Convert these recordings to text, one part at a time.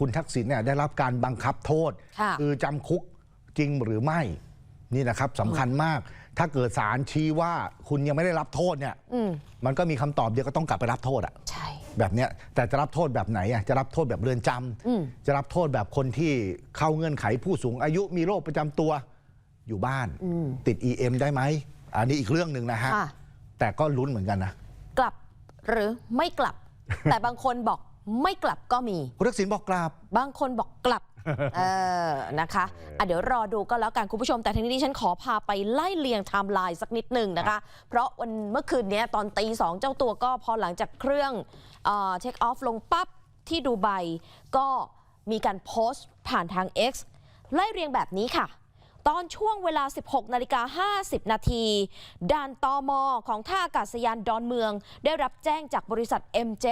คุณทักษิณเนี่ยได้รับการบังคับโทษค่ะอจำคุกจริงหรือไม่ นี่นะครับสำคัญมาก ถ้าเกิดศาลชี้ว่าคุณยังไม่ได้รับโทษเนี่ยอืมมันก็มีคำตอบเดียวก็ต้องกลับไปรับโทษอะใช่แบบเนี้ยแต่จะรับโทษแบบไหนอะจะรับโทษแบบเรือนจำอืมจะรับโทษแบบคนที่เข้าเงื่อนไขผู้สูงอายุมีโรคประจำตัวอยู่บ้านอืมติด EM ได้ไหมอันนี้อีกเรื่องหนึ่งนะฮะค่ะแต่ก็ลุ้นเหมือนกันนะกลับหรือไม่กลับ แต่บางคนบอก ไม่กลับก็มีคุณทักษิณบอกกราบบางคนบอกกลับ เออนะคะอะเดี๋ยวรอดูก็แล้วกันคุณผู้ชม แต่ทีนี้ดิฉันขอพาไปไล่เลียงไทม์ไลน์สักนิดหนึ่งนะคะ เพราะวันเมื่อคืนเนี้ยตอนตีสองเจ้าตัวก็พอหลังจากเครื่องเช็คออฟลงปั๊บที่ดูไบก็มีการโพสต์ผ่านทาง X ไล่เรียงแบบนี้ค่ะ ตอนช่วงเวลา 16 นาฬิกา 50 นาที ด่านตอมอของท่าอากาศยานดอนเมือง ได้รับแจ้งจากบริษัท M7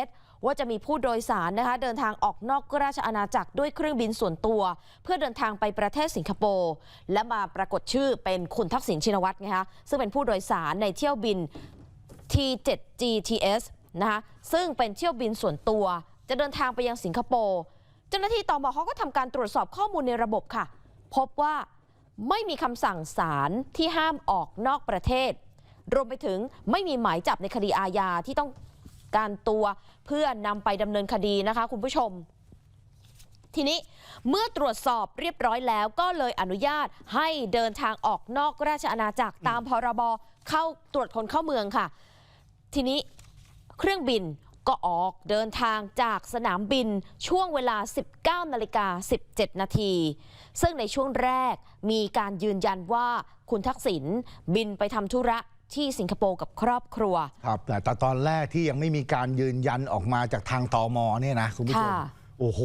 ว่าจะมีผู้โดยสารนะคะเดินทางออกนอกราชอาณาจักรด้วยเครื่องบินส่วนตัว เพื่อเดินทางไปประเทศสิงคโปร์และมาปรากฏชื่อเป็นคุณทักษิณชินวัตรนะคะซึ่งเป็นผู้โดยสารในเที่ยวบิน T7 GTS นะคะซึ่งเป็นเที่ยวบินส่วนตัว จะเดินทางไปยังสิงคโปร์เจ้าหน้าที่ตอมเขาก็ทำการตรวจสอบข้อมูลในระบบค่ะ พบว่าไม่มีคำสั่งศาลที่ห้ามออกนอกประเทศ รวมไปถึงไม่มีหมายจับในคดีอาญาที่ต้อง การตัวเพื่อนำไปดำเนินคดีนะคะ คุณผู้ชม ทีนี้เมื่อตรวจสอบเรียบร้อยแล้วก็เลยอนุญาตให้เดินทางออกนอกราชอาณาจักรตามพรบเข้าตรวจคนเข้าเมืองค่ะ ทีนี้เครื่องบินก็ออกเดินทางจากสนามบินช่วงเวลา 19นาฬิกา17 นาที ซึ่งในช่วงแรกมีการยืนยันว่าคุณทักษิณบินไปทำธุระ ที่สิงคโปร์กับครอบครัว ครับแต่ตอนแรกที่ยังไม่มีการยืนยันออกมาจากทางตอมเนี่ยนะคุณผู้ชมค่ะโอ้โห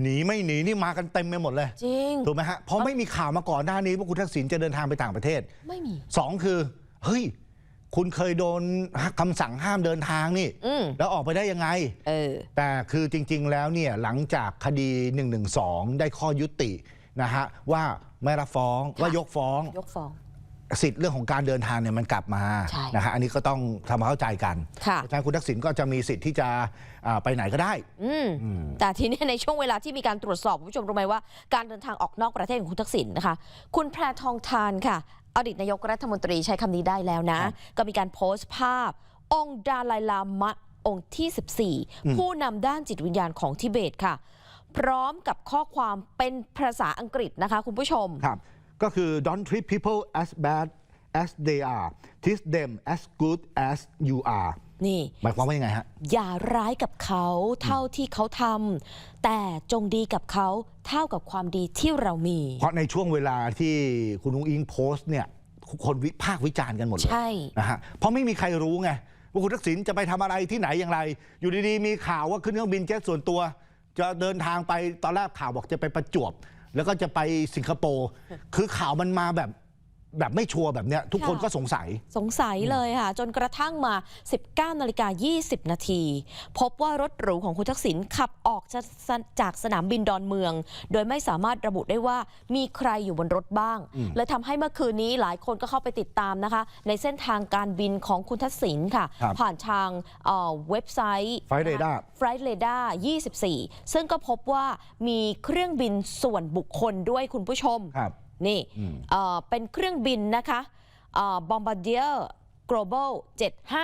หนีไม่หนีนี่มากันเต็มไปหมดเลย จริง ถูกไหมฮะ เพราะไม่มีข่าวมาก่อนหน้านี้ว่าคุณทักษิณจะเดินทางไปต่างประเทศ ไม่มีสองคือ เฮ้ย คุณเคยโดนคำสั่งห้ามเดินทางนี่อืมแล้วออกไปได้ยังไง เออ แต่คือจริง ๆ แล้วเนี่ยหลังจากคดี 112 ได้ข้อยุตินะฮะว่าไม่รับฟ้องค่ะว่ายกฟ้องยกฟ้อง สิทธิ์เรื่องของการเดินทางเนี่ยมันกลับมาใช่นะฮะอันนี้ก็ต้องทำความเข้าใจกันค่ะ เพราะฉะนั้นคุณทักษิณก็จะมีสิทธิ์ที่จะอ่าไปไหนก็ได้ อืมแต่ทีนี้ในช่วงเวลาที่มีการตรวจสอบคุณผู้ชมรู้ไหมว่าการเดินทางออกนอกประเทศของคุณทักษิณนะคะ คุณแพรทองทานค่ะ อดีตนายกรัฐมนตรีใช้คำนี้ได้แล้วนะ ครับ ก็มีการโพสต์ภาพ องค์ดาลายลามะองค์ที่ 14 ผู้นำด้านจิตวิญญาณของทิเบตค่ะ พร้อมกับข้อความเป็นภาษาอังกฤษนะคะ คุณผู้ชม ครับ ก็คือ don't treat people as bad as they are treat them as good as you are นี่หมายความว่ายังไงฮะ อย่าร้ายกับเขาเท่าที่เขาทำแต่จงดีกับเขาเท่ากับความดีที่เรามี เพราะในช่วงเวลาที่คุณนุ้งอิงโพสต์เนี่ยคนวิพากษ์วิจารณ์กันหมดเลยใช่ นะฮะเพราะไม่มีใครรู้ไงว่าคุณทักษิณจะไปทำอะไรที่ไหนอย่างไร อยู่ดีๆ มีข่าวว่าขึ้นเครื่องบินเจ็ตส่วนตัว จะเดินทางไปตอนแรกข่าวบอกจะไปประจวบ แล้วก็จะไปสิงคโปร์คือข่าวมันมาแบบ แบบไม่ชัวร์แบบเนี้ยทุกคนค่ะก็สงสัย สงสัยเลยค่ะ จนกระทั่งมา 19นาฬิกา20 นาที พบว่ารถหรูของคุณทักษิณขับออกจากสจากสนามบินดอนเมือง โดยไม่สามารถระบุได้ว่ามีใครอยู่บนรถบ้าง เลยทำให้เมื่อคืนนี้หลายคนก็เข้าไปติดตามนะคะ ในเส้นทางการบินของคุณทักษิณค่ะครับผ่านทางเอ่อเว็บไซต์ Flight Radar Flight Radar 24 ซึ่งก็พบว่ามีเครื่องบินส่วนบุคคลด้วยคุณผู้ชมครับ นี่เอ่อเป็นเครื่องบินนะคะเอ่อ Bombardier Global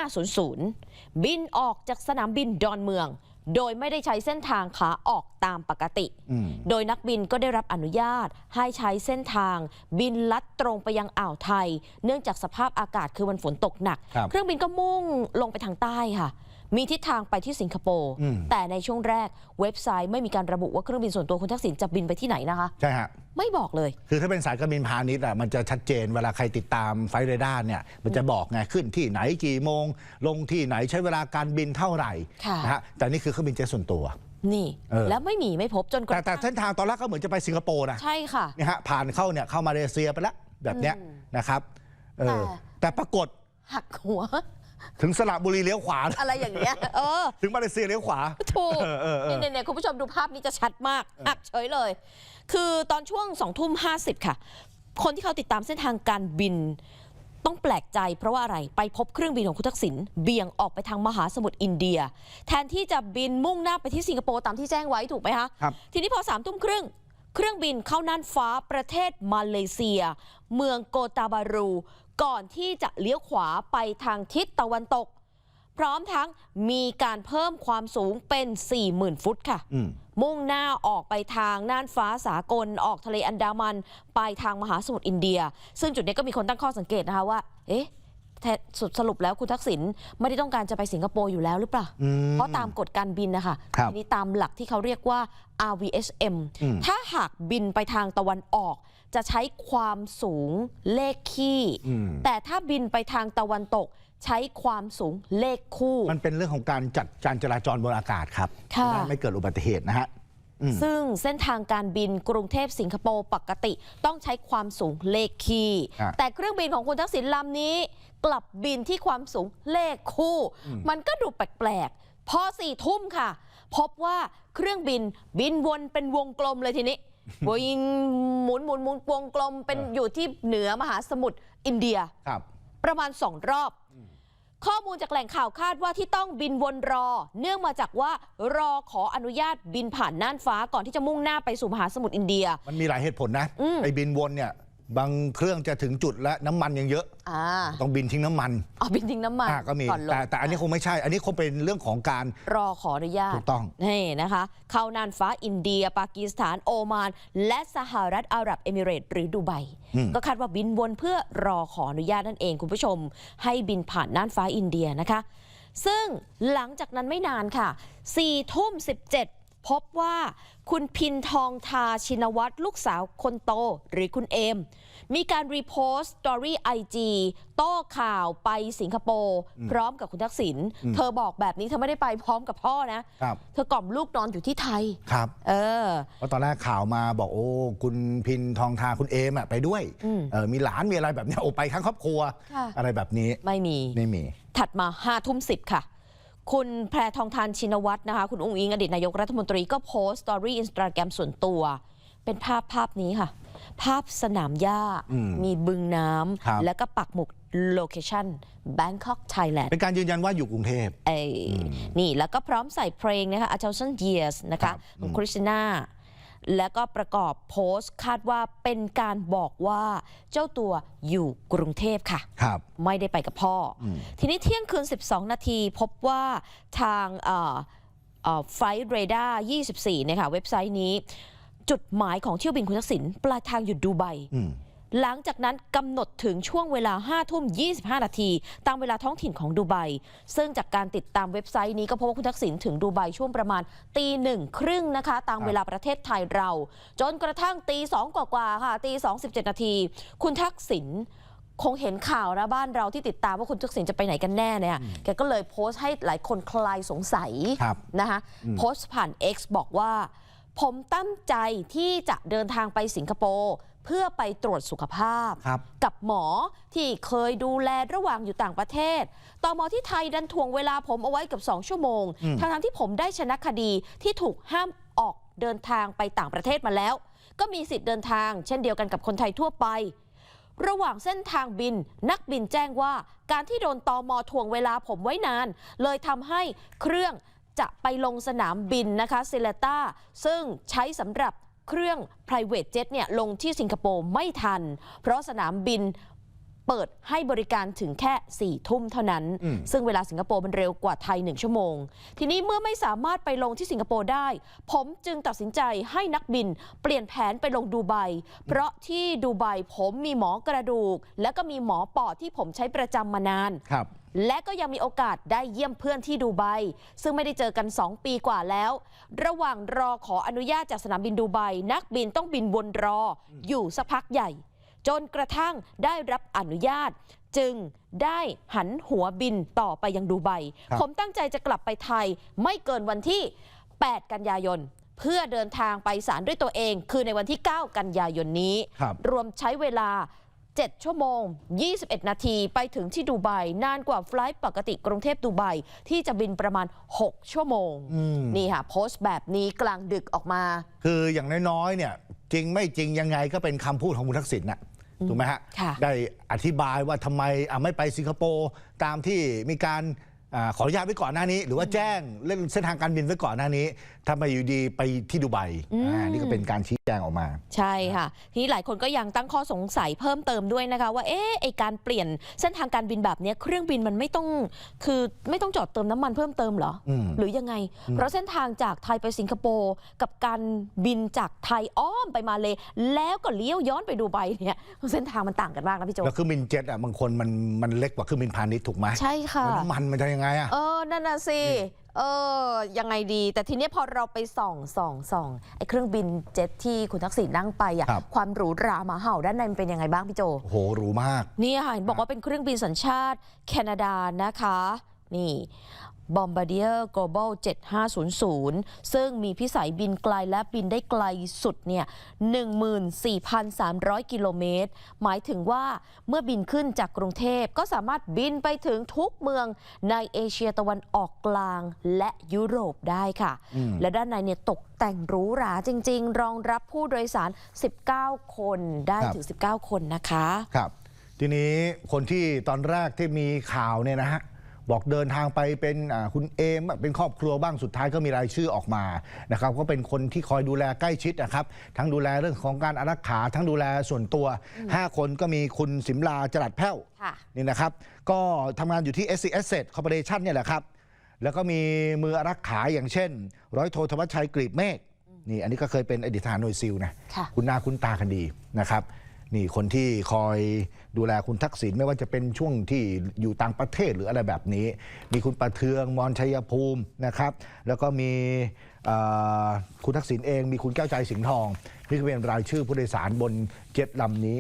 7500 บินออกจากสนามบินดอนเมือง โดยไม่ได้ใช้เส้นทางขาออกตามปกติอืมโดยนักบินก็ได้รับอนุญาตให้ใช้เส้นทาง บินลัดตรงไปยังอ่าวไทย เนื่องจากสภาพอากาศคือมันฝนตกหนักครับเครื่องบินก็มุ่งลงไปทางใต้ค่ะ มีทิศทางไปที่สิงคโปร์อืมแต่ในช่วงแรกเว็บไซต์ไม่มีการระบุว่าเครื่องบินส่วนตัวคุณทักษิณจะบินไปที่ไหนนะคะ ใช่ฮะ ไม่บอกเลย คือถ้าเป็นสายการบินพาณิชย์อะมันจะชัดเจนเวลาใครติดตามไฟเรดาร์เนี่ยมันจะบอกไงขึ้นที่ไหนกี่โมง ลงที่ไหนใช้เวลาการบินเท่าไหร่ค่ะนะฮะแต่นี่คือเครื่องบินเจ็ตส่วนตัวนี่เออแล้วไม่มีไม่พบจนกแต่ระแต่ทั่งเส้นทางตอนแรกก็เหมือนจะไปสิงคโปร์นะใช่ค่ะเนี่ยฮะผ่านเข้าเนี่ยเข้ามาเลเซียไปแล้วแบบเนี้ยนะครับเออแต่แต่ปรากฏหักหัว ถึงสระบุรีเลี้ยวขวา อะไรอย่างเงี้ย เออ ถึงมาเลเซียเลี้ยวขวา ถูกเออเออเออ เนี่ยเนี่ยคุณผู้ชมดูภาพนี้จะชัดมากหักเฉยเลย คือตอนช่วงสองทุ่มห้าสิบค่ะ คนที่เขาติดตามเส้นทางการบิน ต้องแปลกใจเพราะว่าอะไร ไปพบเครื่องบินของคุณทักษิณเบี่ยงออกไปทางมหาสมุทรอินเดีย แทนที่จะบินมุ่งหน้าไปที่สิงคโปร์ตามที่แจ้งไว้ถูกไหมคะ ครับ ทีนี้พอสามทุ่มครึ่ง เครื่องบินเข้าน่านฟ้าประเทศมาเลเซีย เมืองโกตาบารู ก่อนที่จะเลี้ยวขวาไปทางทิศตะวันตก พร้อมทั้งมีการเพิ่มความสูงเป็น 40,000 ฟุตค่ะอืมมุ่งหน้าออกไปทางน่านฟ้าสากลออกทะเลอันดามัน ไปทางมหาสมุทรอินเดีย ซึ่งจุดนี้ก็มีคนตั้งข้อสังเกตนะคะว่า เอ๊ะแท้สุดสรุปแล้วคุณทักษิณไม่ได้ต้องการจะไปสิงคโปร์อยู่แล้วหรือเปล่าอืมเพราะตามกฎการบินนะคะครับทีนี้ตามหลักที่เขาเรียกว่า RVSM อืมถ้าหากบินไปทางตะวันออก จะใช้ความสูงเลขคี่อืมแต่ถ้าบินไปทางตะวันตกใช้ความสูงเลขคู่ มันเป็นเรื่องของการจัดการจราจรบนอากาศครับค่ะจะได้ไม่เกิดอุบัติเหตุนะฮะอืมซึ่งเส้นทางการบินกรุงเทพสิงคโปร์ปกติต้องใช้ความสูงเลขคี่อะแต่เครื่องบินของคุณทักษิณลำนี้ กลับบินที่ความสูงเลขคู่ มันก็ดูแปลกๆ พอสี่ทุ่มค่ะ พบว่าเครื่องบินบินวนเป็นวงกลมเลยทีนี้ วินหมุนหมุนหมุนวงกลมเป็นอยู่ที่เหนือมหาสมุทรอินเดีย ครับ ประมาณสองรอบข้อมูลจากแหล่งข่าวคาดว่าที่ต้องบินวนรอ เนื่องมาจากว่ารอขออนุญาตบินผ่านน่านฟ้าก่อนที่จะมุ่งหน้าไปสู่มหาสมุทรอินเดีย มันมีหลายเหตุผลนะอืม ไอ้บินวนเนี่ย บางเครื่องจะถึงจุดและน้ำมันยังเยอะ อ่าต้องบินทิ้งน้ำมันอ๋อบินทิ้งน้ำมันอะก็มีก่อนลงแต่แต่อันนี้คงไม่ใช่ อันนี้คงเป็นเรื่องของการรอขออนุญาต ถูกต้อง นี่นะคะ เข้าน่านฟ้าอินเดีย ปากีสถาน โอมาน และสหรัฐอาหรับเอมิเรตส์หรือดูไบ อืม ก็คาดว่าบินวนเพื่อรอขออนุญาตนั่นเองคุณผู้ชม ให้บินผ่านน่านฟ้าอินเดียนะคะ ซึ่งหลังจากนั้นไม่นานค่ะ4ทุ่ม17 พบว่าคุณพินทองทาชินวัตรลูกสาวคนโต หรือคุณเอม มีการรีโพสต์สตอรี่ไอจีโต้ข่าวไปสิงคโปร์พร้อมกับคุณทักษิณเธอบอกแบบนี้เธอไม่ได้ไปพร้อมกับพ่อนะครับเธอกล่อมลูกนอนอยู่ที่ไทย ครับ เออเพราะตอนแรกข่าวมาบอกโอ้คุณพินทองทาคุณเอมอะไปด้วยอืมเออมีหลานมีอะไรแบบเนี้ยโอ้ไปทั้งครอบครัวค่ะอะไรแบบนี้ไม่มีไม่มี ถัดมา5้าทุ่มสิค่ะ คุณแพรทองทานชินวัตรนะคะ คุณอุ้งอิงอดีตนายกรัฐมนตรีก็โพสต์สตอรี่อินสตาแกรมส่วนตัว เป็นภาพภาพนี้ค่ะ ภาพสนามหญ้าอืมมีบึงน้ครับำแล้วก็ปักหมุดโลเคชั่น Bangkok Thailand เป็นการยืนยันว่าอยู่กรุงเทพเอ้ยนี่แล้วก็พร้อมใส่เพลงนะคะ A Thousand Years นะครัคะบของคริสติน่า แล้วก็ประกอบโพสต์คาดว่าเป็นการบอกว่าเจ้าตัวอยู่กรุงเทพค่ะครับไม่ได้ไปกับพ่ออมทีนี้เที่ยงคืน 12 นาทีพบว่าทางไฟเรดาร์24เนี่ยค่ะเว็บไซต์นี้ จุดหมายของเที่ยวบินคุณทักษิณปลายทางอยู่ดูไบอืม หลังจากนั้นกำหนดถึงช่วงเวลา 5 ทุ่ม 25 นาที ตามเวลาท้องถิ่นของดูไบ ซึ่งจากการติดตามเว็บไซต์นี้ก็พบว่าคุณทักษิณถึงดูไบช่วงประมาณตีหนึ่งครึ่งนะคะ ตามครับเวลาประเทศไทยเรา จนกระทั่งตีสองกว่าๆค่ะตีสองสิบเจ็ดนาที คุณทักษิณคงเห็นข่าวนะบ้านเราที่ติดตามว่าคุณทักษิณจะไปไหนกันแน่เนี่ย แกก็เลยโพสต์ให้หลายคนคลายสงสัยครับนะคะโพสต์ผ่าน X บอกว่า ผมตั้งใจที่จะเดินทางไปสิงคโปร์เพื่อไปตรวจสุขภาพ ครับ กับหมอที่เคยดูแลระหว่างอยู่ต่างประเทศตอมอที่ไทยดันทวงเวลาผมเอาไว้เกับ 2 ชั่วโมง อืม ทั้งๆที่ผมได้ชนะคดีที่ถูกห้ามออกเดินทางไปต่างประเทศมาแล้ว ก็มีสิทธิ์เดินทาง เช่นเดียวกันกับคนไทยทั่วไป ระหว่างเส้นทางบิน นักบินแจ้งว่าการที่โดนตอมอทวงเวลาผมไว้นาน เลยทำให้เครื่องจะไปลงสนามบินนะคะเซเลต้าซึ่งใช้สำหรับ เครื่อง private jet เนี่ยลงที่สิงคโปร์ไม่ทัน เพราะสนามบินเปิดให้บริการถึงแค่ 4 ทุ่มเท่านั้นอืมซึ่งเวลาสิงคโปร์มันเร็วกว่าไทย 1 ชั่วโมง ทีนี้เมื่อไม่สามารถไปลงที่สิงคโปร์ได้ ผมจึงตัดสินใจให้นักบินเปลี่ยนแผนไปลงดูไบ เพราะที่ดูไบผมมีหมอกระดูก และก็มีหมอปอดที่ผมใช้ประจำมานาน ครับ และก็ยังมีโอกาสได้เยี่ยมเพื่อนที่ดูไบซึ่งไม่ได้เจอกัน 2 ปีกว่าแล้ว ระหว่างรอขออนุญาตจากสนามบินดูไบนักบินต้องบินวนรออยู่สักพักใหญ่ จนกระทั่งได้รับอนุญาต จึงได้หันหัวบินต่อไปยังดูไบครับผมตั้งใจจะกลับไปไทยไม่เกินวันที่ 8 กันยายนเพื่อเดินทางไปศาลด้วยตัวเอง คือในวันที่ 9 กันยายนนี้ครับรวมใช้เวลา 7 ชั่วโมง 21 นาทีไปถึงที่ดูไบนานกว่าไฟลท์ปกติกรุงเทพดูไบที่จะบินประมาณ 6 ชั่วโมงอืมนี่ค่ะ โพสต์แบบนี้กลางดึกออกมา คืออย่างน้อยๆเนี่ยจริงไม่จริงยังไงก็เป็นคำพูดของคุณทักษิณน่ะถูกไหมฮะค่ะได้อธิบายว่าทำไมอะไม่ไปสิงคโปร์ตามที่มีการอา ขออนุญาตไว้ก่อนหน้านี้ หรือว่าแจ้งเรื่องเส้นทางการบินไว้ก่อนหน้านี้ทำไมอยู่ดีไปที่ดูไบอ่านี่ก็เป็นการชี้แจงออกมา ใช่ค่ะ ทีนี้หลายคนก็ยังตั้งข้อสงสัยเพิ่มเติมด้วยนะคะ ว่าเอ๊ะไอการเปลี่ยนเส้นทางการบินแบบเนี้ยเครื่องบินมันไม่ต้องคือไม่ต้องจอดเติมน้ำมันเพิ่มเติมเหรออมหรือยังไง เพราะเส้นทางจากไทยไปสิงคโปร์กับการบินจากไทยอ้อมไปมาเลย แล้วก็เลี้ยวย้อนไปดูไบเนี่ยเส้นทางมันต่างกันมากนะพี่โจแล้วเครื่องบินเจ็ตอะบางคนมันมันเล็กกว่าเครื่องบินพาณิชย์ถูกไหมใช่ค่ะแล้วน้ำมันมันจะยังไงอะเออนั่นน่ะสิเออยังไงดี แต่ทีเนี้ยพอเราไปส่องส่องส่องไอ้เครื่องบินเจ็ตที่คุณทักษิณนั่งไปอะครับ ความหรูหราหมาเห่าด้านในมันเป็นยังไงบ้างพี่โจ โอ้โหหรูมากนี่ค่ะเห็นบอกว่าเป็นเครื่องบินสัญชาติแคนาดานะคะ นี่ Bombardier Global 7500 ซึ่งมีพิสัยบินไกลและบินได้ไกลสุดเนี่ย14,300 กิโลเมตร หมายถึงว่าเมื่อบินขึ้นจากกรุงเทพก็สามารถบินไปถึงทุกเมืองในเอเชียตะวันออกกลางและยุโรปได้ค่ะอืมและด้านในเนี่ยตกแต่งหรูหราจริง ๆ รองรับผู้โดยสาร 19 คนได้ถึง 19 คนนะคะ ครับ ทีนี้คนที่ตอนแรกที่มีข่าวเนี่ยนะฮะ บอกเดินทางไปเป็นอ่าคุณเอมเป็นครอบครัวบ้างสุดท้ายก็มีรายชื่อออกมานะครับก็เป็นคนที่คอยดูแลใกล้ชิดนะครับทั้งดูแลเรื่องของการอารักขาทั้งดูแลส่วนตัว 5 คนก็มีคุณสิมลาจรัดแพ้วค่ะนี่นะครับก็ทำงานอยู่ที่ SC Asset Corporation เนี่ยแหละครับแล้วก็มีมืออารักขาอย่างเช่น ร้อยโทธวัชชัยกรีบเมฆนี่อันนี้ก็เคยเป็นอดีตทหารหน่วยซิลนะค่ะคุณหน้าคุณตากันดีนะครับ นี่คนที่คอยดูแลคุณทักษิณไม่ว่าจะเป็นช่วงที่อยู่ต่างประเทศหรืออะไรแบบนี้ มีคุณประเทืองมอนชัยภูมินะครับ แล้วก็มีเอ่อคุณทักษิณเองมีคุณแก้วใจสิงห์ทอง นี่คือเป็นรายชื่อผู้โดยสารบนเจ็ตลำนี้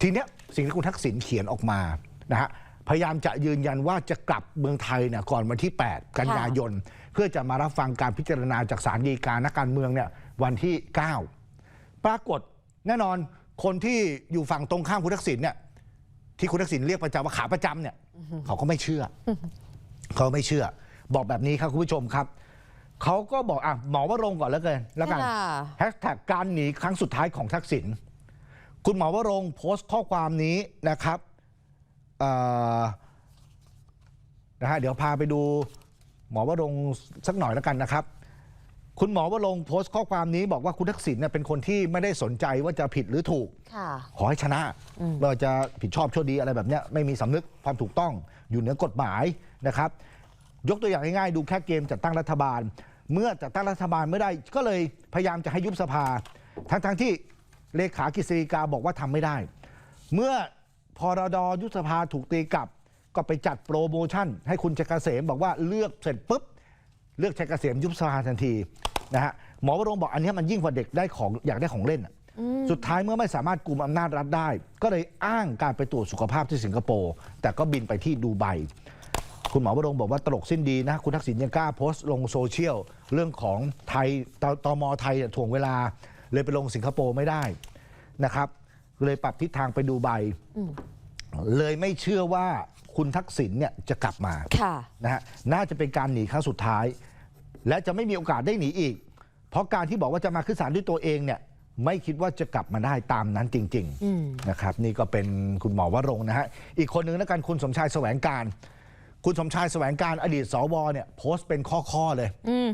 ทีเนี้ยสิ่งที่คุณทักษิณเขียนออกมานะฮะพยายามจะยืนยันว่าจะกลับเมืองไทยเนี่ยก่อนวันที่ 8 กันยายน เพื่อจะมารับฟังการพิจารณาจากสารดีกานักการเมืองเนี่ยวันที่ 9 ปรากฏแน่นอน คนที่อยู่ฝั่งตรงข้ามคุณทักษิณเนี่ยที่คุณทักษิณเรียกประจำว่าขาประจำเนี่ยเขาก็ไม่เชื่ออเขาไม่เชื่อ บอกแบบนี้ครับคุณผู้ชมครับเขาก็บอกอะหมอวรงค์ก่อนแล้วกันแล้วกันค่ะแฮชแท็กการหนีครั้งสุดท้ายของทักษิณคุณหมอวรงค์โพสต์ข้อความนี้นะครับเอ่อนะฮะเดี๋ยวพาไปดูหมอวรงค์สักหน่อยแล้วกันนะครับ คุณหมอวรงค์โพสต์ข้อความนี้บอกว่าคุณทักษิณเนี่ยเป็นคนที่ไม่ได้สนใจว่าจะผิดหรือถูกค่ะขอให้ชนะไม่ว่าจะผิดชอบชั่วดีอะไรแบบเนี้ยไม่มีสำนึกความถูกต้องอยู่เหนือกฎหมายนะครับ ยกตัวอย่างง่ายๆดูแค่เกมจัดตั้งรัฐบาล เมื่อจัดตั้งรัฐบาลไม่ได้ก็เลยพยายามจะให้ยุบสภา ทั้งๆที่เลขากฤษฎีกาบอกว่าทำไม่ได้ เมื่อพรดยุบสภาถูกตีกลับ ก็ไปจัดโปรโมชั่น ให้คุณชัยเกษมบอกว่าเลือกเสร็จปุ๊บเลือกชัยเกษมยุบสภาทันที นะฮะหมอวรงค์บอกอันเนี้ยมันยิ่งกว่าเด็กได้ของอยากได้ของเล่นอะสุดท้ายเมื่อไม่สามารถกุมอำนาจรัฐได้ ก็เลยอ้างการไปตรวจสุขภาพที่สิงคโปร์แต่ก็บินไปที่ดูไบคุณหมอวรงค์บอกว่าตลกสิ้นดีนะ คุณทักษิณยังกล้าโพสต์ลงโซเชียล เรื่องของไทยตตมไทยเนี่ยถ่วงเวลา เลยไปลงสิงคโปร์ไม่ได้นะครับ เลยปรับทิศทางไปดูไบเลยไม่เชื่อว่าคุณทักษิณเนี่ยจะกลับมาค่ะนะฮะน่าจะเป็นการหนีครั้งสุดท้าย และจะไม่มีโอกาสได้หนีอีก เพราะการที่บอกว่าจะมาขึ้นศาลด้วยตัวเองเนี่ยไม่คิดว่าจะกลับมาได้ตามนั้นจริงอืมๆนะครับ นี่ก็เป็นคุณหมอวรงค์นะฮะอีกคนนึงแล้วกันคุณสมชายแสวงการ คุณสมชายแสวงการอดีตสวเนี่ยโพสต์เป็นข้อๆเลยอืม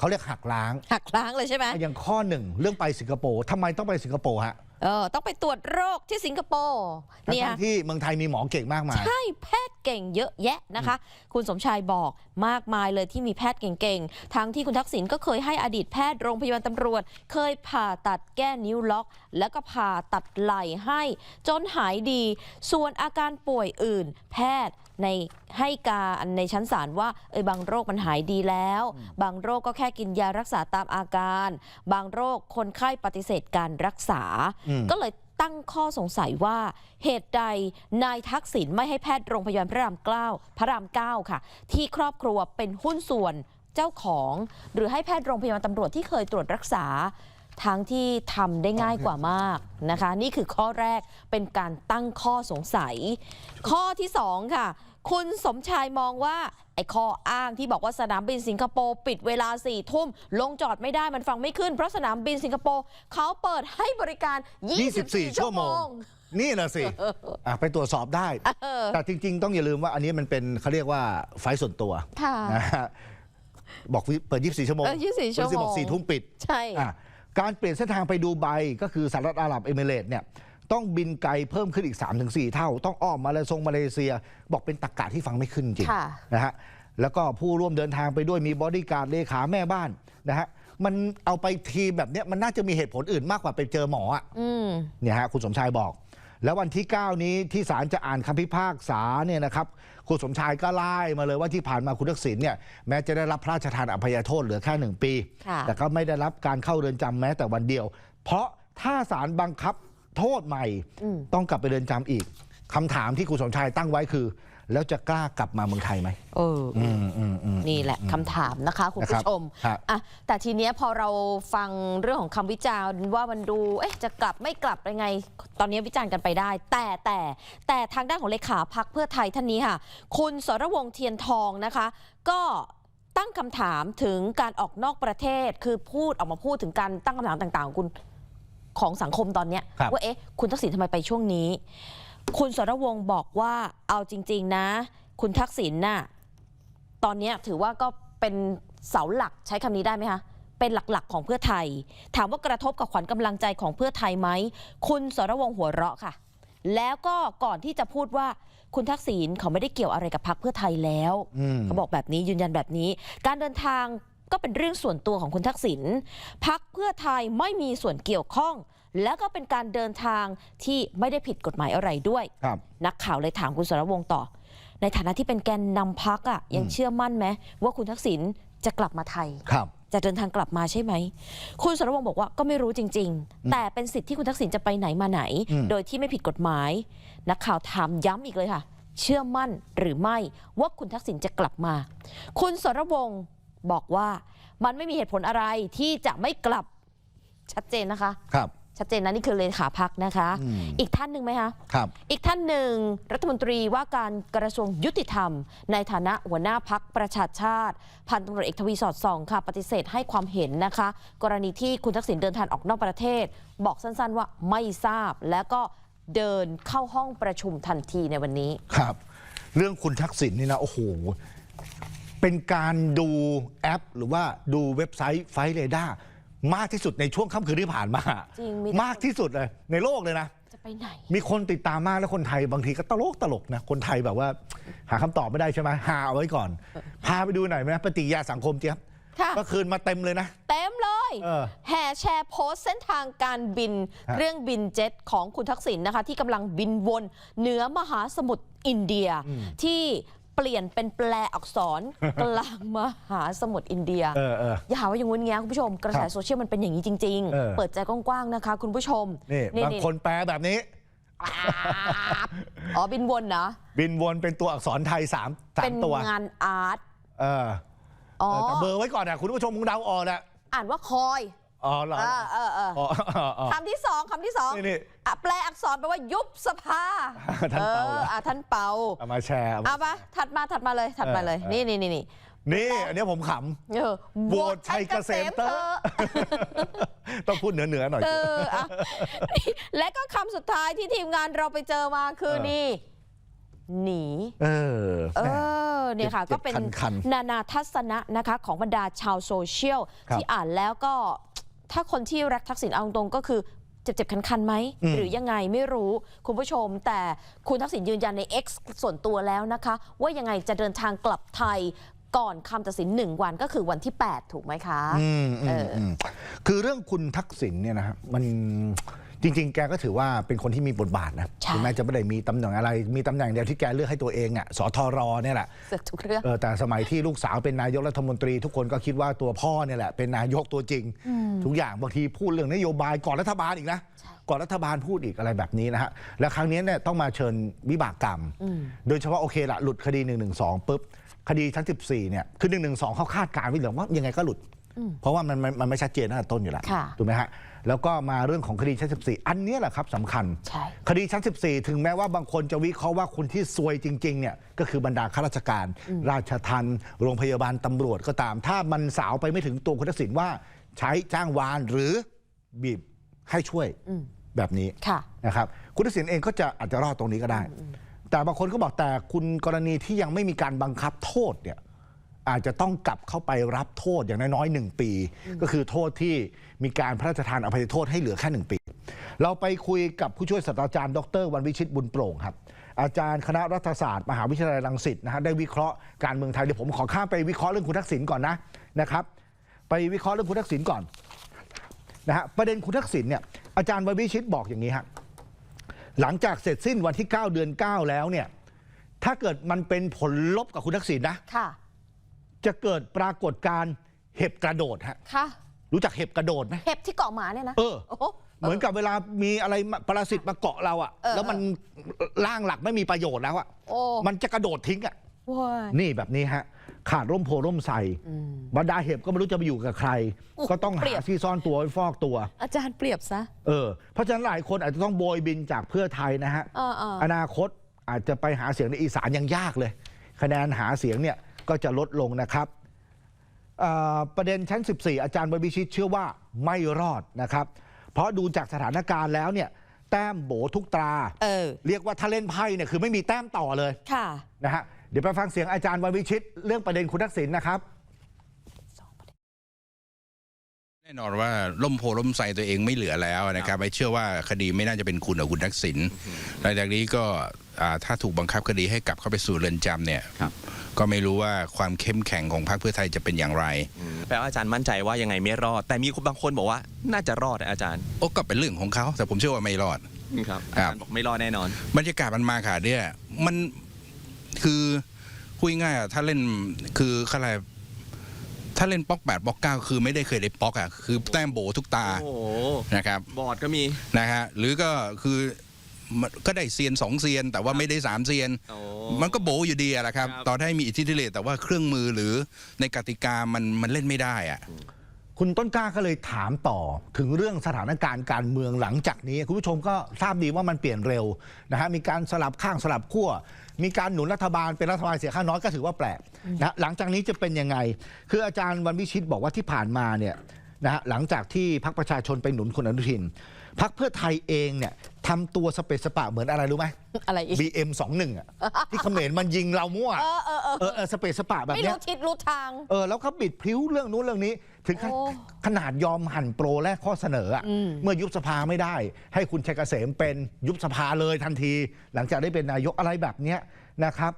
เขาเรียกหักล้างหักล้างเลยใช่ไหมอย่างข้อหนึ่งเรื่องไปสิงคโปร์ทำไมต้องไปสิงคโปร์ฮะเออต้องไปตรวจโรคที่สิงคโปร์เนี่ยทั้งๆที่เมืองไทยมีหมอเก่งมากมาย ใช่ แพทย์เก่งเยอะแยะนะคะ คุณสมชายบอกมากมายเลยที่มีแพทย์เก่งๆ ทั้งที่คุณทักษิณก็เคยให้อดีตแพทย์โรงพยาบาลตำรวจ เคยผ่าตัดแก้นิ้วล็อก แล้วก็ผ่าตัดไหล่ให้ จนหายดี ส่วนอาการป่วยอื่น แพทย์ ในให้การในชั้นศาลว่าเอยบางโรคมันหายดีแล้ว บางโรคก็แค่กินยารักษาตามอาการ บางโรคคนไข้ปฏิเสธการรักษาอืมก็เลยตั้งข้อสงสัยว่าเหตุใดนายทักษิณไม่ให้แพทย์โรงพยาบาลพระรามเกล้าพระรามเก้าค่ะ ที่ครอบครัวเป็นหุ้นส่วนเจ้าของ หรือให้แพทย์โรงพยาบาลตำรวจที่เคยตรวจรักษา ทั้งที่ทำได้ง่ายกว่ามากนะคะ นี่คือข้อแรกเป็นการตั้งข้อสงสัย ข้อที่สองค่ะ คุณสมชายมองว่า ไอ้ข้ออ้างที่บอกว่าสนามบินสิงคโปร์ปิดเวลาสี่ทุ่ม ลงจอดไม่ได้มันฟังไม่ขึ้น เพราะสนามบินสิงคโปร์เขาเปิดให้บริการ 24 24 ชั่วโมชั่วโมง ง นี่นะสิอะไปตรวจสอบได้ เออ แต่จริง ๆ ต้องอย่าลืมว่าอันนี้มันเป็นเขาเรียกว่าไฟล์ส่วนตัวค่ะ นะฮะบอกวิเปิด 24 ชั่วโมงเออ24ชั่วโมงบริษัทบอก4ทุ่มปิดใช่ อะการเปลี่ยนเส้นทางไปดูไบก็คือสหรัฐอาหรับเอมิเรตส์เนี่ย ต้องบินไกลเพิ่มขึ้นอีก 3-4 เท่า ต้องอ้อมมาเลเซียมาเลเซีย บอกเป็นตะกะที่ฟังไม่ขึ้นจริงค่ะนะฮะแล้วก็ผู้ร่วมเดินทางไปด้วยมีบอดี้การ์ดเลขาแม่บ้านนะฮะมันเอาไปทีมแบบเนี้ยมันน่าจะมีเหตุผลอื่นมากกว่าไปเจอหมออะอืมเนี่ยฮะคุณสมชายบอก แล้ววันที่ 9 นี้ที่ศาลจะอ่านคำพิพากษาเนี่ยนะครับคุณสมชายก็ไล่มาเลยว่าที่ผ่านมาคุณทักษิณเนี่ยแม้จะได้รับพระราชทานอภัยโทษเหลือแค่หนึ่งปีค่ะแต่ก็ไม่ได้รับการเข้าเรือนจำแม้แต่วันเดียว เพราะถ้าศาลบังคับ โทษใหม่อืมต้องกลับไปเรือนจำอีกคำถามที่คุณสมชายตั้งไว้คือ แล้วจะกล้ากลับมาเมืองไทยไหมเอออืมอืมอืม นี่แหละคำถามนะคะคุณนะครับผู้ชมครับ อะแต่ทีเนี้ยพอเราฟังเรื่องของคำวิจารณ์ว่ามันดู เอ๊ะจะกลับไม่กลับยังไง ตอนนี้วิจารณ์กันไปได้ แต่แต่แต่ทางด้านของเลขาพักเพื่อไทยท่านนี้ค่ะ คุณสรวงศ์เทียนทองนะคะ ก็ตั้งคำถามถึงการออกนอกประเทศ คือพูดออกมาพูดถึงการตั้งคำถามต่างๆของคุณ ของสังคมตอนเนี้ยครับ ว่าเอ๊ะคุณทักษิณทำไมไปช่วงนี้ คุณสรวงศ์บอกว่าเอาจริง ๆ นะ คุณทักษิณน่ะตอนเนี้ยถือว่าก็เป็นเสาหลักใช้คำนี้ได้ไหมคะเป็นหลักๆของเพื่อไทย ถามว่ากระทบกับขวัญกำลังใจของเพื่อไทยไหมคุณสรวงศ์หัวเราะค่ะ แล้วก็ก่อนที่จะพูดว่าคุณทักษิณเขาไม่ได้เกี่ยวอะไรกับพรรคเพื่อไทยแล้ว อืม เขาบอกแบบนี้ยืนยันแบบนี้ การเดินทาง ก็เป็นเรื่องส่วนตัวของคุณทักษิณพักเพื่อไทยไม่มีส่วนเกี่ยวข้อง และก็เป็นการเดินทางที่ไม่ได้ผิดกฎหมายอะไรด้วยครับนักข่าวเลยถามคุณสรวงศ์ต่อ ในฐานะที่เป็นแกนนำพักอะยังเชื่อมั่นไหมว่าคุณทักษิณจะกลับมาไทยครับจะเดินทางกลับมาใช่ไหม คุณสรวงศ์บอกว่าก็ไม่รู้จริง ๆ แต่เป็นสิทธิ์ที่คุณทักษิณจะไปไหนมาไหนอืมโดยที่ไม่ผิดกฎหมาย นักข่าวถามย้ำอีกเลยค่ะ เชื่อมั่นหรือไม่ว่าคุณทักษิณจะกลับมา คุณสรวงศ์ บอกว่ามันไม่มีเหตุผลอะไรที่จะไม่กลับชัดเจนนะคะ ครับ ชัดเจนนะนี่คือเลขาพักนะคะ อืม อีกท่านหนึ่งไหมคะ ครับ อีกท่านหนึ่งรัฐมนตรีว่าการกระทรวงยุติธรรม ในฐานะหัวหน้าพักประชาชาติ พันตำรวจเอกทวีสอดส่องค่ะปฏิเสธให้ความเห็นนะคะ กรณีที่คุณทักษิณเดินทางออกนอกประเทศ บอกสั้นๆว่าไม่ทราบแล้วก็เดินเข้าห้องประชุมทันทีในวันนี้ ครับ เรื่องคุณทักษิณนี่นะ โอ้โห เป็นการดูแอป หรือว่าดูเว็บไซต์ไฟเรดาร์มากที่สุดในช่วงค่ำคืนที่ผ่านมา จริงมี มากที่สุดเลย ในโลกเลยนะ จะไปไหน มีคนติดตามมากแล้วคนไทยบางทีก็ตลกตลกนะคนไทยแบบว่า หาคำตอบไม่ได้ใช่ไหมหาเอาไว้ก่อน พาไปดูหน่อยไหมปฏิกิริยาสังคมเจี๊ยบค่ะ เมื่อคืนมาเต็มเลยนะ เต็มเลย เออ แห่แชร์โพสต์เส้นทางการบิน ฮะ เครื่องบินเจ็ตของคุณทักษิณนะคะ ที่กำลังบินวนเหนือมหาสมุทรอินเดียที่เปลี่ยนเป็นแปลอักษรกลางมหาสมุทรอินเดีย เออเออ อย่าหาว่าอย่างงู้นแงคุณผู้ชม กระแสครับโซเชียลมันเป็นอย่างนี้จริง เออ ๆ เปิดใจกว้างๆนะคะ คุณผู้ชมนี่บางคนแปลแบบนี้ อ๋อบินวนนะ บินวนเป็นตัวอักษรไทยสามสาเป็มนตัว งานอาร์ตเอออ๋อเออแต่เบอร์ไว้ก่อนนะคุณผู้ชมคงเดาออกแหละ อ่านว่าคอย อ๋อเหรอเออเออเอออ๋ออ๋ออ๋อ คำที่สองคำที่สองนี่นี่อะแปลอักษรแปลว่ายุบสภาท่านเปาเหรอ ออะท่านเปาเอามาแชร์เอามาเอามาถัดมาถัดมาเลยถัดมาเลยเออนี่นี่นี่นี่นี่ อันนี้ผมขเออำโหวตชัยเกษมเตอร์ต้องพูดเหนือเหนือๆหน่อย เอออะและก็คำสุดท้ายที่ทีมงานเราไปเจอมาคือเออ นี่ หนี เออเอแม่ อเนี่ยค่ะ เจ็บก็เป็นคันนานาทัศนะนะคะ ของบรรดาชาวโซเชียล ครับที่อ่านแล้วก็ ถ้าคนที่รักทักษิณเอาตรงๆก็คือเจ็บๆคันๆไหมอืมหรือยังไงไม่รู้คุณผู้ชม แต่คุณทักษิณยืนยันใน X ส่วนตัวแล้วนะคะ ว่ายังไงจะเดินทางกลับไทยก่อนคำตัดสินหนึ่งวันก็คือวันที่ 8 ถูกไหมคะอืมอืเอมออืมคือเรื่องคุณทักษิณเนี่ยนะฮะมัน จริง ๆ แกก็ถือว่าเป็นคนที่มีบทบาทนะใช่ ถึงแม้จะไม่ได้มีตำแหน่งอะไร มีตำแหน่งเดียวที่แกเลือกให้ตัวเองอะสทรเนี่ยแหละ เสือกทุกเรื่อง เออแต่สมัยที่ลูกสาวเป็นนายกรัฐมนตรี ทุกคนก็คิดว่าตัวพ่อเนี่ยแหละเป็นนายกตัวจริง ทุกอย่างบางทีพูดเรื่องนโยบายก่อนรัฐบาลอีกนะ ก่อนรัฐบาลพูดอีกอะไรแบบนี้นะฮะ และครั้งนี้เนี่ยต้องมาเชิญวิบากกรรม โดยเฉพาะโอเคละหลุดคดี1นึปุ๊บ คดีชั้น 14เนี่ยคือ1นึเขาคาดการณ์ไว้เลยว่ายังไงก็หลุด เพราะว่ามันมันมันไม่ชัดเจนตั้งแต่ต้นอยู่แล้วค่ะ ถูกไหมฮะ แล้วก็มาเรื่องของคดีชั้น 14 อันเนี้ยแหละครับสำคัญ ใช่ คดีชั้น 14 ถึงแม้ว่าบางคนจะวิเคราะห์ว่าคนที่ซวยจริงๆเนี่ยก็คือบรรดาข้าราชการ ราชทันโรงพยาบาลตำรวจก็ตาม ถ้ามันสาวไปไม่ถึงตัวคุณทักษิณว่า ใช้จ้างวานหรือบีบให้ช่วยแบบนี้ค่ะ นะครับคุณทักษิณเองก็จะอาจจะรอดตรงนี้ก็ได้ แต่บางคนก็บอกแต่คุณกรณีที่ยังไม่มีการบังคับโทษเนี่ย อาจจะต้องกลับเข้าไปรับโทษอย่างน้อยๆหนึ่งปี ก็คือโทษที่มีการพระราชทานอภัยโทษให้เหลือแค่หนึ่งปี เราไปคุยกับผู้ช่วยศาสตราจารย์ ดรวันวิชิตบุญโปร่งครับ อาจารย์คณะรัฐศาสตร์ มหาวิทยาลัยรังสิตนะฮะได้วิเคราะห์การเมืองไทยเดี๋ยวผมขอข้ามไปวิเคราะห์เรื่องคุณทักษิณก่อนนะนะครับ ไปวิเคราะห์เรื่องคุณทักษิณก่อนนะฮะประเด็นคุณทักษิณเนี่ยอาจารย์วันวิชิตบอกอย่างนี้ฮะหลังจากเสร็จสิ้นวันที่ 9 เดือน 9 แล้วเนี่ยถ้าเกิดมันเป็นผลลบกับคุณทักษิณนะค่ะ จะเกิดปรากฏการณ์เห็บกระโดดฮะค่ะ รู้จักเห็บกระโดดไหมเห็บที่เกาะหมาเนี่ยนะเออ โอ้โห เหมือนกับเวลามีอะไรมาปรสิตมาเกาะเราอะเออ แล้วมันร่างหลักไม่มีประโยชน์แล้วอะโอ้มันจะกระโดดทิ้งอะว้ายนี่แบบนี้ฮะ ขาดร่มโพร่มใสบรรดาเห็บก็ไม่รู้จะไปอยู่กับใครก็ต้องหาที่ซ่อนตัวไว้ฟอกตัว อาจารย์เปรียบซะเออเพราะฉะนั้นหลายคนอาจจะต้องโบยบินจากเพื่อไทยนะฮะ เออเอออนาคตอาจจะไปหาเสียงในอีสานยังยากเลย คะแนนหาเสียงเนี่ย ก็จะลดลงนะครับเอ่อประเด็นชั้น 14 อาจารย์บวิชิตเชื่อว่าไม่รอดนะครับ เพราะดูจากสถานการณ์แล้วเนี่ย แต้มโบทุกตราเออเรียกว่าถ้าเล่นไพ่เนี่ยคือไม่มีแต้มต่อเลยค่ะนะฮะเดี๋ยวไปฟังเสียงอาจารย์วันวิชิต เรื่องประเด็นคุณทักษิณนะครับแน่นอนว่าล่มโพล่มไทรตัวเองไม่เหลือแล้วนะครับไอ้เชื่อว่าคดีไม่น่าจะเป็นคุณกับคุณทักษิณหลังจากนี้ก็อ่า ถ้าถูกบังคับคดีให้กลับเข้าไปสู่เรือนจำเนี่ยครับก็ไม่รู้ว่าความเข้มแข็งของพรรคเพื่อไทยจะเป็นอย่างไร แปลว่าอาจารย์มั่นใจว่ายังไงไม่รอด แต่มีบางคนบอกว่าน่าจะรอดอะอาจารย์โอ้ก็เป็นเรื่องของเขา แต่ผมเชื่อว่าไม่รอดครับอาครับจารย์บอกไม่รอดแน่นอน บรรยากาศมันมาค่ะเนี่ยมันคือพูดง่ายๆอะถ้าเล่นคืออะไรถ้าเล่นป๊อกแปดป๊อกเก้าคือไม่ได้เคยได้ป๊อกอะคือแต้มโบทุกตาโอ้โหนะครับบอร์ดก็มีนะฮะหรือก็คือ มันก็ได้เซียนสองเซียน แต่ว่าไม่ได้สามเซียน โอ้ มันก็โบอยู่ดีอะแหละครับ ครับต่อให้มีอิทธิฤทธิ์แต่ว่าเครื่องมือหรือในกติกามันมันเล่นไม่ได้อะ คุณต้นกล้าก็เลยถามต่อถึงเรื่องสถานการณ์การเมืองหลังจากนี้ คุณผู้ชมก็ทราบดีว่ามันเปลี่ยนเร็วนะฮะมีการสลับข้างสลับขั้ว มีการหนุนรัฐบาลเป็นรัฐบาลเสียข้างน้อยก็ถือว่าแปลกนะหลังจากนี้จะเป็นยังไง คืออาจารย์วันวิชิตบอกว่าที่ผ่านมาเนี่ยนะฮะหลังจากที่พรรคประชาชนไปหนุนคุณอนุทินพรรคเพื่อไทยเองเนี่ย ทำตัวสเปซสปะเหมือนอะไรรู้ไหม อะไรอีก BM 21อะที่เขมรมันยิงเรามั่วเออเออเออเออ เออสเปซสปะแบบไม่เนี้รู้ยทิศรู้ทาง เออแล้วเขาบิดพลิ้วเรื่องนู้นเรื่องนี้ ถึงขนโอ้ขนาดยอมหั่นโปรแลกข้อเสนออะอืม เมื่อยุบสภาไม่ได้ ให้คุณชัยเกษมเป็นยุบสภาเลยทันที หลังจากได้เป็นนายกอะไรแบบเนี้ยนะครับ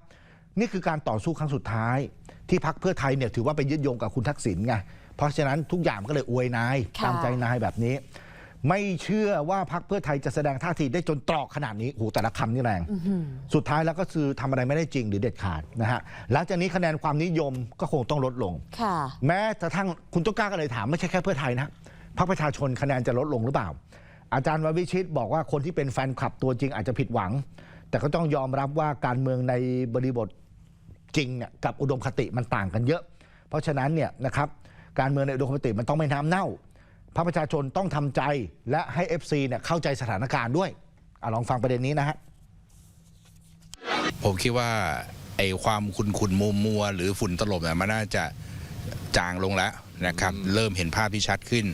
นี่คือการต่อสู้ครั้งสุดท้าย ที่พักเพื่อไทยเนี่ยถือว่าไปยึดโยงกับคุณทักษิณไงเพราะฉะนั้นทุกอย่างมันก็เลยอวยนายค่ะ ตามใจนายแบบนี้ ไม่เชื่อว่าพักเพื่อไทยจะแสดงท่าทีได้จนตรอกขนาดนี้โอ้โหแต่ละคำนี่แรง สุดท้ายแล้วก็คือทำอะไรไม่ได้จริงหรือเด็ดขาดนะฮะหลังจากนี้คะแนนความนิยมก็คงต้องลดลง ค่ะ แม้กระทั่งคุณต้นกล้าก็เลยถามไม่ใช่แค่เพื่อไทยนะพรรคประชาชนคะแนนจะลดลงหรือเปล่า อาจารย์ววิชิตบอกว่าคนที่เป็นแฟนคลับตัวจริงอาจจะผิดหวัง แต่ก็ต้องยอมรับว่าการเมืองในบริบทจริงเนี่ยกับอุดมคติมันต่างกันเยอะ เพราะฉะนั้นเนี่ยนะครับการเมืองในอุดมคติมันต้องไม่น้ำเน่า พรรคประชาชนต้องทำใจและให้ FC เนี่ยเข้าใจสถานการณ์ด้วยอะลองฟังประเด็นนี้นะฮะผมคิดว่าไอ้ความคุนคุนมัวมัวๆหรือฝุ่นตลบเนี่ยมันน่าจะจางลงแล้วนะครับ เริ่มเห็นภาพที่ชัดขึ้น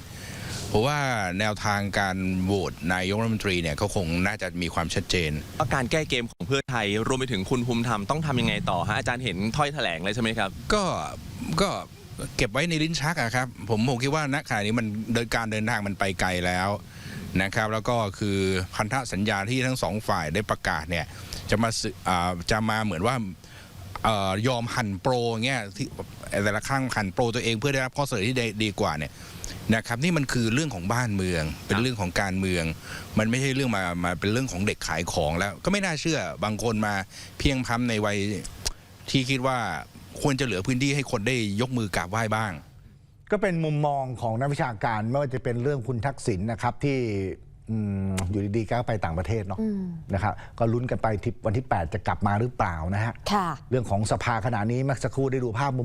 เพราะว่าแนวทางการโหวตนายกรัฐมนตรีเนี่ยเขาคงน่าจะมีความชัดเจนว่าการแก้เกมของเพื่อไทยรวมไปถึงคุณภูมิธรรมต้องทำยังไงต่อฮะอาจารย์เห็นถ้อยแถลงเลยใช่ไหมครับ ก็ก็ เก็บไว้ในลิ้นชักอะครับผมผมคิดว่าณขณะนี้มันเดินการเดินทางมันไปไกลแล้วนะครับ แล้วก็คือพันธสัญญาที่ทั้งสองฝ่ายได้ประกาศเนี่ยจะมาจะมาเหมือนว่าอยอมหั่นโปรเงี้ยที่แต่ละครั้งหั่นโปรตัวเองเพื่อได้รับข้อเสนอที่ดีดกว่าเนี่ยนะครับนี่มันคือเรื่องของบ้านเมือง เป็นเรื่องของการเมือง มันไม่ใช่เรื่องมามาเป็นเรื่องของเด็กขายของแล้ว ก็ไม่น่าเชื่อบางคนมาเพียงพำในวัยที่คิดว่า ควรจะเหลือพื้นที่ให้คนได้ยกมือกราบไหว้บ้าง ก็เป็นมุมมองของนักวิชาการไม่ว่าจะเป็นเรื่องคุณทักษิณนะครับที่อืมอยู่ดีๆก็ไปต่างประเทศเนาะนะครับก็ลุ้นกันไปที่วันที่ 8 จะกลับมาหรือเปล่านะฮะค่ะ เรื่องของสภาขณะนี้เมื่อสักครู่ได้ดูภาพมุม